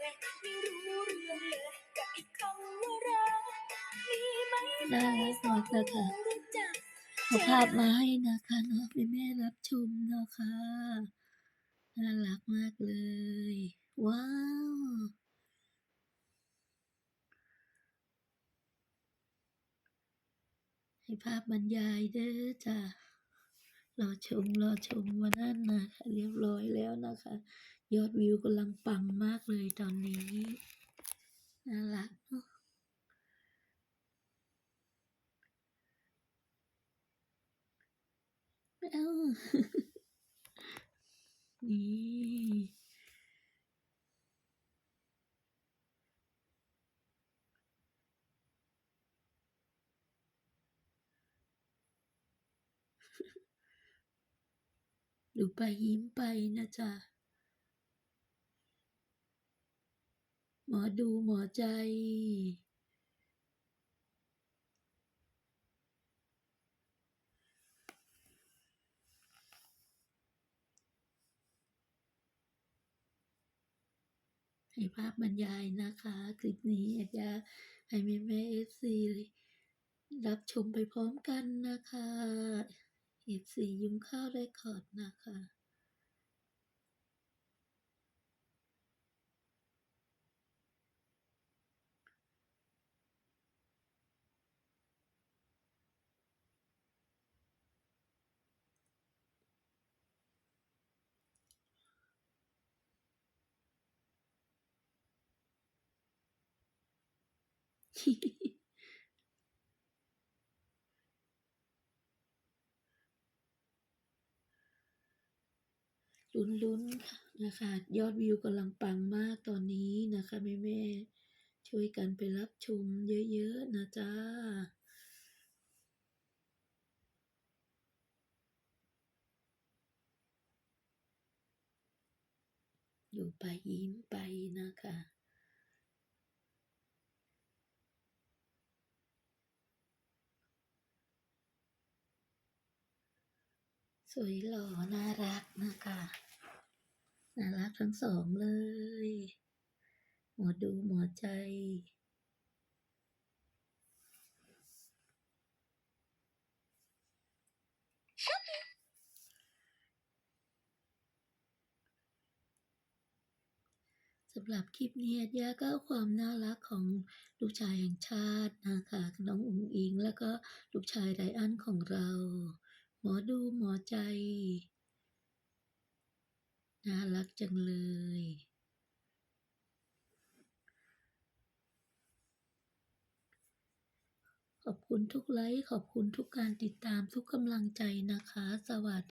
ไม่รู้เรื่ลยกัค่ารักมากมากนะะขอภาพมาให้นะคะเนาะแม่รับชมนะคะน่ารักมากเลย ว้าวให้ภาพบรรยายเด้อจ้ะรอชมรอชมวันนั้นนะเรียบร้อยแล้วนะคะ ยอดวิวกำลังปังมากเลยตอนนี้ น่ารักเนาะเอ้านี่ดูไปยิ้มไปนะจ๊ะ หมอดูหมอใจ ให้ภาพบรรยายนะคะ คลิปนี้อาจจะให้แม่แม่เอฟซีรับชมไปพร้อมกันนะคะเอฟซียุ้งข้าวได้คอดนะคะ ลุ้นๆค่ะนะคะ ยอดวิวกำลังปังมากตอนนี้นะคะแม่แม่ๆช่วยกันไปรับชมเยอะ ๆ นะจ๊ะอยู่ไปยิ้มไปนะคะ สวยหล่อน่ารักนะคะน่ารักทั้งสองเลย หมอดูหมอใจ สำหรับคลิปนี้อาญาก็ความน่ารักของลูกชายแห่งชาตินะคะน้องอุ๋งอิง แล้วก็ลูกชายไรอันของเรา หมอดูหมอใจ น่ารักจังเลย ขอบคุณทุกไลค์ ขอบคุณทุกการติดตามทุกกำลังใจนะคะ สวัสดี